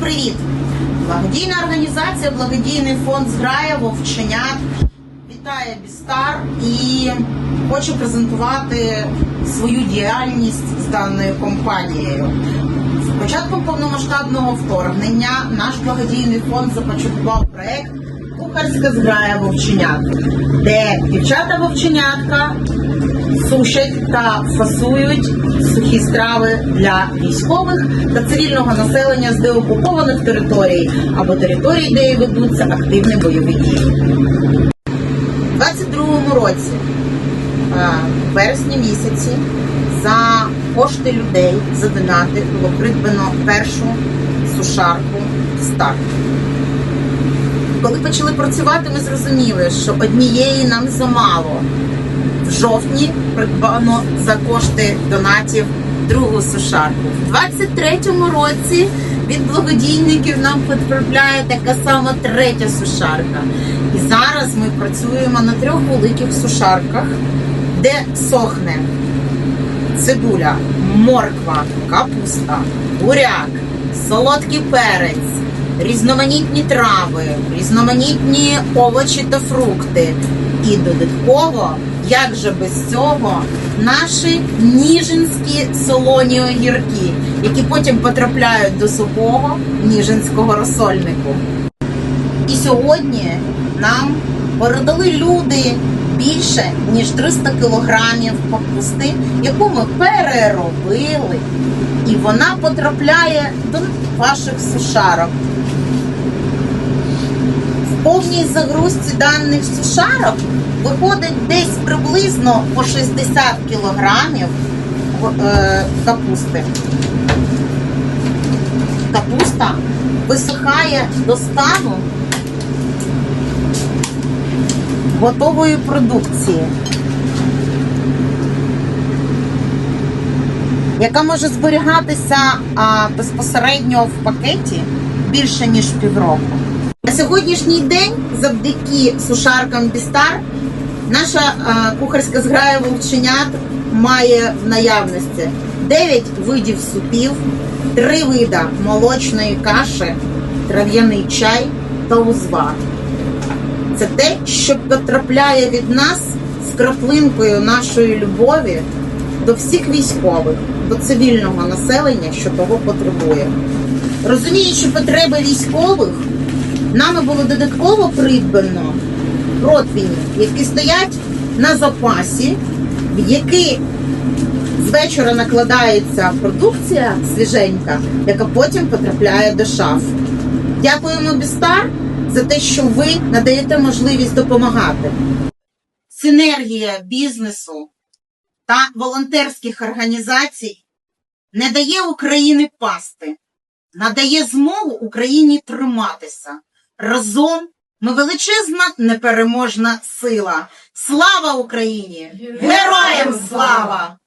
привіт! Благодійна організація, благодійний фонд Зграя Вовченят вітає Бістар і хоче презентувати свою діяльність з даною компанією. З початком повномасштабного вторгнення наш благодійний фонд започаткував проект Кухарська зграя вовченят, де дівчата вовченятка сушать та фасують сухі страви для військових та цивільного населення з деокупованих територій або територій, де ведуться активні бойові дії. У 22-му році, е, в вересні місяці, за кошти людей за донати було придбано першу сушарку старт. Коли почали працювати, ми зрозуміли, що однієї нам замало. Жовтні придбано за кошти донатів другу сушарку. В 23-му році від благодійників нам потрапляє така сама третя сушарка. І зараз ми працюємо на трьох великих сушарках, де сохне цибуля, морква, капуста, буряк, солодкий перець, різноманітні трави, різноманітні овочі та фрукти. І додатково, як же без цього, наші ніжинські солоні огірки, які потім потрапляють до сухого ніжинського розсольнику. І сьогодні нам передали люди більше ніж 300 кілограмів капусти, яку ми переробили, і вона потрапляє до ваших сушарок. Повній загрузці даних сушарок виходить десь приблизно по 60 кілограмів е, капусти. Капуста висихає до стану готової продукції, яка може зберігатися безпосередньо в пакеті більше ніж півроку. На сьогоднішній день, завдяки сушаркам Бістар, наша а, кухарська зграя вовченят має в наявності 9 видів супів, 3 вида молочної каші, трав'яний чай та узвар. Це те, що потрапляє від нас з краплинкою нашої любові до всіх військових, до цивільного населення, що того потребує. Розуміючи потреби військових, нами було додатково придбано противні, які стоять на запасі, в які з вечора накладається продукція свіженька, яка потім потрапляє до шаф. Дякуємо Бістар за те, що ви надаєте можливість допомагати. Синергія бізнесу та волонтерських організацій не дає Україні пасти, надає змогу Україні триматися. Разом ми величезна непереможна сила. Слава Україні! Героям слава!